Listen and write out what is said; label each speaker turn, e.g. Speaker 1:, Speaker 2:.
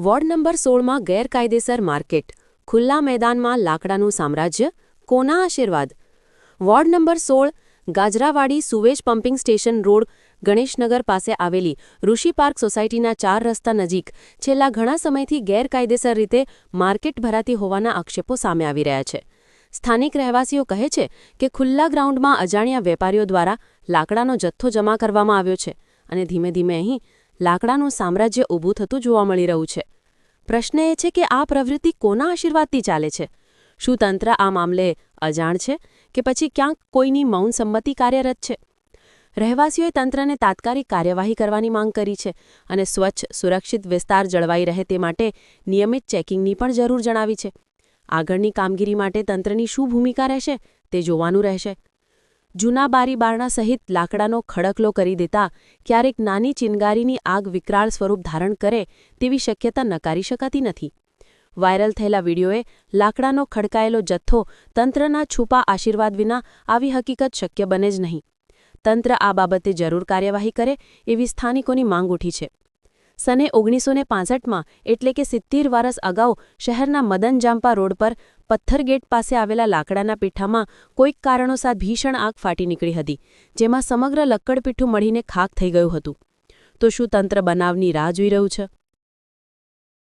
Speaker 1: Ward number સોળમાં ગેરકાયદેસર market, ખુલ્લા મેદાનમાં લાકડાનું સામ્રાજ્ય, કોના આશીર્વાદ? વોર્ડ નંબર સોળ, Gajrawadi sewage pumping station road, Ganeshnagar પાસે આવેલી ઋષિ પાર્ક સોસાયટીના ચાર રસ્તા નજીક. છેલ્લા ઘણા સમયથી ગેરકાયદેસર રીતે માર્કેટ ભરાતી હોવાના આક્ષેપો સામે આવી રહ્યા છે. સ્થાનિક રહેવાસીઓ કહે છે કે ખુલ્લા ગ્રાઉન્ડમાં અજાણ્યા વેપારીઓ દ્વારા લાકડાનો જથ્થો જમા કરવામાં આવ્યો છે અને ધીમે ધીમે અહીં લાકડાનું સામ્રાજ્ય ઊભું થતું જોવા મળી રહ્યું છે. પ્રશ્ન એ છે કે આ પ્રવૃત્તિ કોના આશીર્વાદથી ચાલે છે? શું તંત્ર આ મામલે અજાણ છે કે પછી ક્યાંક કોઈની મૌન સંમતિ કાર્યરત છે? રહેવાસીઓએ તંત્રને તાત્કાલિક કાર્યવાહી કરવાની માંગ કરી છે અને સ્વચ્છ, સુરક્ષિત વિસ્તાર જળવાઈ રહે તે માટે નિયમિત ચેકિંગની પણ જરૂર જણાવી છે. આગળની કામગીરી માટે તંત્રની શું ભૂમિકા રહેશે તે જોવાનું રહેશે. જૂના બારીબારણા સહિત લાકડાનો ખડકલો કરી દેતા ક્યારેક નાની ચિનગારીની આગ વિકરાળ સ્વરૂપ ધારણ કરે તેવી શક્યતા નકારી શકાતી નથી. વાયરલ થયેલા વિડીયોએ લાકડાનો ખડકાયેલો જથ્થો તંત્રના છૂપા આશીર્વાદ વિના આવી હકીકત શક્ય બને જ નહીં. તંત્ર આ બાબતે જરૂર કાર્યવાહી કરે એવી સ્થાનિકોની માંગ ઉઠી છે. સને ઓગણીસો ને પાંસઠમાં એટલે કે સિત્તેર વર્ષ અગાઉ શહેરના મદન જામ્પા રોડ પર પથ્થરગેટ પાસે આવેલા લાકડાના પીઠામાં કોઈક કારણોસાર ભીષણ આગ ફાટી નીકળી હતી, જેમાં સમગ્ર લક્કડપીઠું મળીને ખાક થઈ ગયું હતું. તો શું તંત્ર બનાવની રાહ જોઈ રહ્યું છે?